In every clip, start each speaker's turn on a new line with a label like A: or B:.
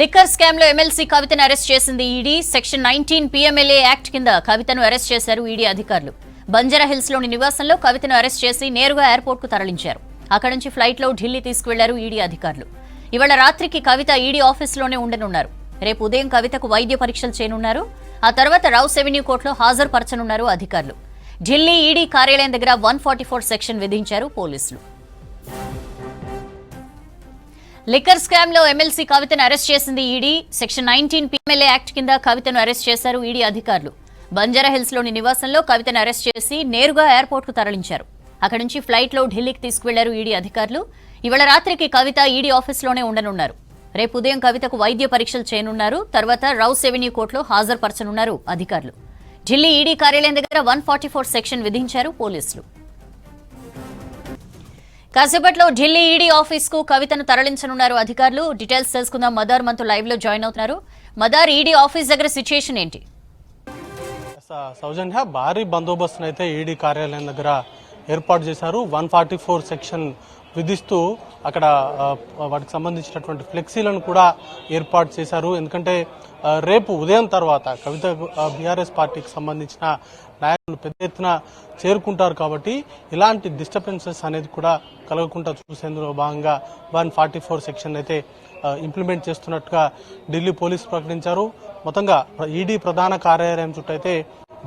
A: Liquor స్కామ్లో MLC కవితను arrest చేసింది ED. Section nineteen PMLA act కింద కవితను అరెస్ట్ చేశారు ఈడీ అధికారులు. బంజారా లోని నివాసంలో కవితను అరెస్ట్ చేసి నేరుగా ఎయిర్పోర్ట్కు తరలించారు. అక్కడి నుంచి ఫ్లైట్లో ఢిల్లీ తీసుకువెళ్ళారు ఈడీ అధికారులు. ఇవాళ రాత్రికి కవిత ఈడీ ఆఫీసులోనే ఉండనున్నారు. రేపు ఉదయం కవితకు వైద్య పరీక్షలు చేయనున్నారు. ఆ తర్వాత రౌస్ ఎవెన్యూ కోర్టులో హాజరుపరచనున్నారు అధికారులు. ఢిల్లీ ఈడీ కార్యాలయం దగ్గర వన్ ఫార్టీ ఫోర్ సెక్షన్ విధించారు పోలీసులు. లిక్కర్ స్కామ్లో ఎమ్మెల్సీ కవితను అరెస్ట్ చేసింది ED. Section nineteen PMLA act కింద కవితను అరెస్ట్ చేశారు ఈడీ అధికారులు. బంజారా హిల్స్లోని నివాసంలో కవితను అరెస్ట్ చేసి నేరుగా ఎయిర్పోర్ట్కు తరలించారు. అక్కడి నుంచి ఫ్లైట్లో ఢిల్లీకి తీసుకువెళ్ళారు ఈడీ అధికారులు. ఇవాళ రాత్రికి కవిత ఈడీ ఆఫీస్లోనే ఉండనున్నారు. రేపు ఉదయం కవితకు వైద్య పరీక్షలు చేయనున్నారు. తర్వాత రౌస్ ఎవెన్యూ కోర్టులో హాజరుపరచనున్నారు అధికారులు. ఢిల్లీ ఈడీ కార్యాలయం దగ్గర వన్ ఫార్టీ ఫోర్ సెక్షన్ విధించారు పోలీసులు. కాసేపట్లో ఢిల్లీ ఈడీ ఆఫీస్కు కవితను తరలించనున్నారు అధికారులు. డీటెయిల్స్ తెలుసుకుందాం. మదార్ మనతో లైవ్లో జాయిన్ అవుతున్నారు. మదార్ ఈడీ ఆఫీస్ దగ్గర సిచ్యుయేషన్ ఏంటి?
B: సౌజన్య భారీ బందోబస్తును అయితే ఈడీ కార్యాలయం దగ్గర ఏర్పాటు చేశారు. వన్ ఫార్టీ ఫోర్ సెక్షన్ విధిస్తూ అక్కడ వాటికి సంబంధించినటువంటి ఫ్లెక్సీలను కూడా ఏర్పాటు చేశారు. ఎందుకంటే రేపు ఉదయం తర్వాత కవిత బీఆర్ఎస్ పార్టీకి సంబంధించిన నాయకులు పెద్ద ఎత్తున చేరుకుంటారు కాబట్టి ఇలాంటి డిస్టర్బెన్సెస్ అనేది కూడా కలగకుండా చూసేందులో భాగంగా వన్ ఫార్టీ ఫోర్ సెక్షన్ అయితే ఇంప్లిమెంట్ చేస్తున్నట్టుగా ఢిల్లీ పోలీసు ప్రకటించారు. మొత్తంగా ఈడీ ప్రధాన కార్యాలయం చుట్టూ అయితే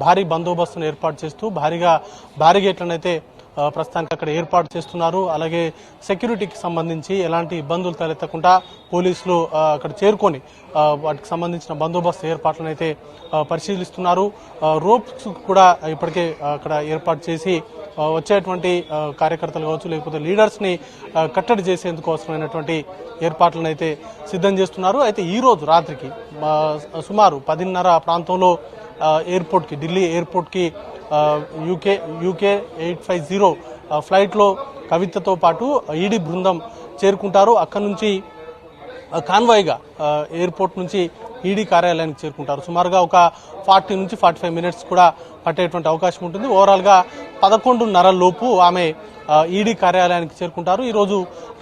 B: భారీ బందోబస్తును ఏర్పాటు చేస్తూ భారీగా బ్యారిగేట్లను అయితే ప్రస్తుతానికి అక్కడ ఏర్పాటు చేస్తున్నారు. అలాగే సెక్యూరిటీకి సంబంధించి ఎలాంటి ఇబ్బందులు తలెత్తకుండా పోలీసులు అక్కడ చేరుకొని వాటికి సంబంధించిన బందోబస్తు ఏర్పాట్లను అయితే పరిశీలిస్తున్నారు. రోప్స్ కూడా ఇప్పటికే అక్కడ ఏర్పాటు చేసి వచ్చేటువంటి కార్యకర్తలు కావచ్చు లేకపోతే లీడర్స్ని కట్టడి చేసేందుకు అవసరమైనటువంటి ఏర్పాట్లను అయితే సిద్ధం చేస్తున్నారు. అయితే ఈరోజు రాత్రికి సుమారు పదిన్నర ప్రాంతంలో ఎయిర్పోర్ట్కి ఢిల్లీ ఎయిర్పోర్ట్కి UK UK eight five zero ఫ్లైట్లో కవితతో పాటు ఈడీ బృందం చేరుకుంటారు. అక్కడి నుంచి కాన్వాయ్గా ఎయిర్పోర్ట్ నుంచి ఈడీ కార్యాలయానికి చేరుకుంటారు. సుమారుగా ఒక ఫార్టీ నుంచి ఫార్టీ ఫైవ్ మినిట్స్ కూడా పట్టేటువంటి అవకాశం ఉంటుంది. ఓవరాల్గా పదకొండున్నర లోపు ఆమె ఈడీ కార్యాలయానికి చేరుకుంటారు. ఈరోజు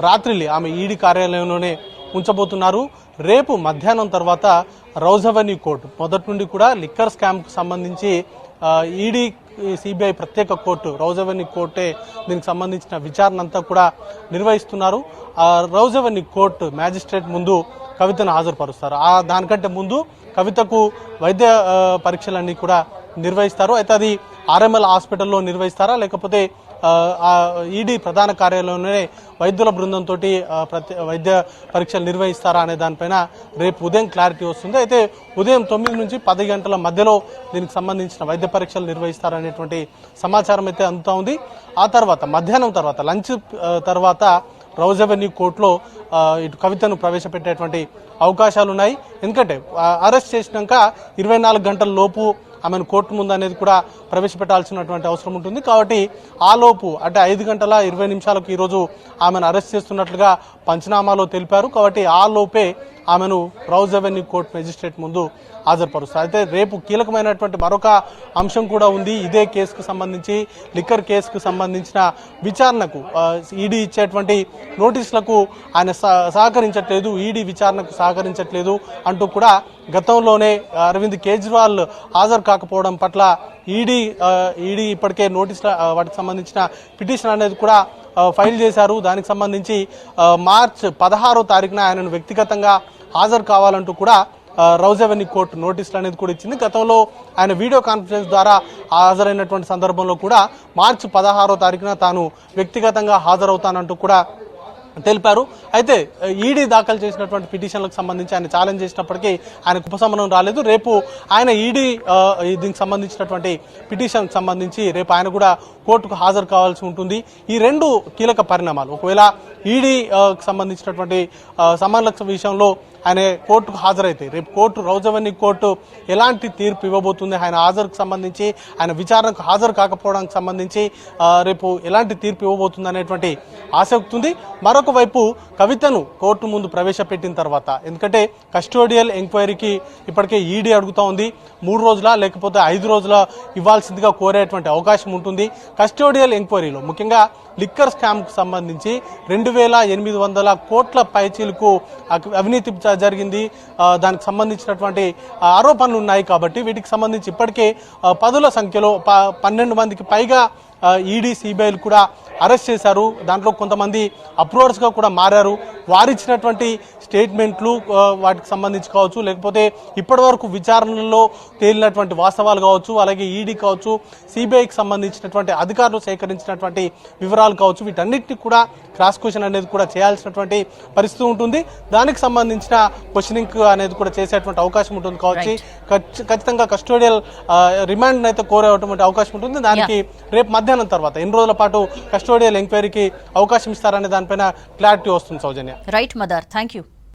B: రాత్రి ఆమె ఈడీ కార్యాలయంలోనే ఉంచబోతున్నారు రేపు మధ్యాహ్నం తర్వాత రౌజవెన్యూ కోర్టు మొదటి నుండి కూడా లిక్కర్ స్కామ్కు సంబంధించి ఈడీ సిబిఐ ప్రత్యేక కోర్టు రౌజవెన్యూ కోర్టే దీనికి సంబంధించిన విచారణ అంతా కూడా నిర్వహిస్తున్నారు. ఆ రౌజవెన్యూ కోర్టు మ్యాజిస్ట్రేట్ ముందు కవితను హాజరుపరుస్తారు. ఆ దానికంటే ముందు కవితకు వైద్య పరీక్షలన్నీ కూడా నిర్వహిస్తారు. అయితే అది ఆర్ఎంఎల్ హాస్పిటల్లో నిర్వహిస్తారా? లేకపోతే ఈడీ ప్రధాన కార్యాలయంలోనే వైద్యుల బృందంతో ప్రతి వైద్య పరీక్షలు నిర్వహిస్తారా అనే దానిపైన రేపు ఉదయం క్లారిటీ వస్తుంది. అయితే ఉదయం తొమ్మిది నుంచి పది గంటల మధ్యలో దీనికి సంబంధించిన వైద్య పరీక్షలు నిర్వహిస్తారనేటువంటి సమాచారం అయితే అందుతా ఉంది. ఆ తర్వాత మధ్యాహ్నం తర్వాత లంచ్ తర్వాత రౌజ్ అవెన్యూ కోర్టులో ఇటు కవితను ప్రవేశపెట్టేటువంటి అవకాశాలు ఉన్నాయి ఎందుకంటే అరెస్ట్ చేసినాక ఇరవై నాలుగు గంటల లోపు ఆమెను కోర్టు ముందు అనేది కూడా ప్రవేశపెట్టాల్సినటువంటి అవసరం ఉంటుంది. కాబట్టి ఆ లోపు అంటే ఐదు గంటల ఇరవై నిమిషాలకు ఈరోజు ఆమెను అరెస్ట్ చేస్తున్నట్లుగా పంచనామాలో తెలిపారు. కాబట్టి ఆ లోపే ఆమెను రౌజ్ అవెన్యూ కోర్టు మెజిస్ట్రేట్ ముందు హాజరుపరుస్తారు. అయితే రేపు కీలకమైనటువంటి మరొక అంశం కూడా ఉంది. ఇదే కేసుకు సంబంధించి లిక్కర్ కేసుకు సంబంధించిన విచారణకు ఈడీ ఇచ్చేటువంటి నోటీసులకు ఆయన సహ- సహకరించట్లేదు ఈడీ విచారణకు సహకరించట్లేదు అంటూ కూడా గతంలోనే అరవింద్ కేజ్రీవాల్ హాజరు కాకపోవడం పట్ల ఈడీ ఈడీ ఇప్పటికే నోటీసుల వాటికి సంబంధించిన పిటిషన్ అనేది కూడా ఫైల్ చేశారు. దానికి సంబంధించి మార్చ్ పదహారో తారీఖున ఆయనను వ్యక్తిగతంగా హాజరు కావాలంటూ కూడా ఆ, రౌజ్ అవెన్యూ కోర్టు నోటీసులు అనేది కూడా ఇచ్చింది. గతంలో ఆయన వీడియో కాన్ఫరెన్స్ ద్వారా హాజరైనటువంటి సందర్భంలో కూడా మార్చి పదహారో తారీఖున తాను వ్యక్తిగతంగా హాజరవుతానంటూ కూడా తెలిపారు. అయితే ఈడీ దాఖలు చేసినటువంటి పిటిషన్లకు సంబంధించి ఆయన ఛాలెంజ్ చేసినప్పటికీ ఆయనకు ఉపశమనం రాలేదు. రేపు ఆయన ఈడీ దీనికి సంబంధించినటువంటి పిటిషన్ సంబంధించి రేపు ఆయన కూడా కోర్టుకు హాజరు కావాల్సి ఉంటుంది. ఈ రెండు కీలక పరిణామాలు. ఒకవేళ ఈడీ సంబంధించినటువంటి సమన్లక్ష విషయంలో ఆయన కోర్టుకు హాజరైతే రేపు కోర్టు రౌజవన్నీ కోర్టు ఎలాంటి తీర్పు ఇవ్వబోతుంది? ఆయన హాజరుకు సంబంధించి ఆయన విచారణకు హాజరు కాకపోవడానికి సంబంధించి రేపు ఎలాంటి తీర్పు ఇవ్వబోతుంది అనేటువంటి ఆసక్తి ఉంది. మరొక వైపు కవితను కోర్టు ముందు ప్రవేశపెట్టిన తర్వాత ఎందుకంటే కస్టోడియల్ ఎంక్వైరీకి ఇప్పటికే ఈడీ అడుగుతా ఉంది. మూడు రోజుల లేకపోతే ఐదు రోజుల ఇవ్వాల్సిందిగా కోరేటువంటి అవకాశం ఉంటుంది. కస్టోడియల్ ఎంక్వైరీలో ముఖ్యంగా లిక్కర్ స్కామ్కు సంబంధించి రెండు వేల ఎనిమిది వందల కోట్ల పైచీలకు అవినీతి జరిగింది. దానికి సంబంధించినటువంటి ఆరోపణలు ఉన్నాయి కాబట్టి వీటికి సంబంధించి ఇప్పటికే పదుల సంఖ్యలో ప- పన్నెండు మందికి పైగా ఈడీ సిబిఐలు కూడా అరెస్ట్ చేశారు. దాంట్లో కొంతమంది అప్రూవర్స్గా కూడా మారారు. వారిచ్చినటువంటి స్టేట్మెంట్లు వాటికి సంబంధించి కావచ్చు లేకపోతే ఇప్పటివరకు విచారణలో తేలినటువంటి వాస్తవాలు కావచ్చు అలాగే ఈడీ కావచ్చు సిబిఐకి సంబంధించినటువంటి అధికారులు సేకరించినటువంటి వివరాలు కావచ్చు వీటన్నిటిని కూడా క్రాస్ క్వశ్చన్ అనేది కూడా చేయాల్సినటువంటి పరిస్థితి ఉంటుంది. దానికి సంబంధించిన క్వశ్చనింగ్ అనేది కూడా చేసేటువంటి అవకాశం ఉంటుంది కావచ్చు. ఖచ్చి- ఖచ్చితంగా కస్టోడియల్ రిమాండ్ అయితే కోరేటువంటి అవకాశం ఉంటుంది. దానికి రేపు మధ్యాహ్నం తర్వాత ఎన్ని రోజుల పాటు కస్టోడియల్ ఎంక్వైరీకి అవకాశం ఇస్తారనే దానిపైన క్లారిటీ వస్తుంది సౌజన్య.
A: right mother. Thank you.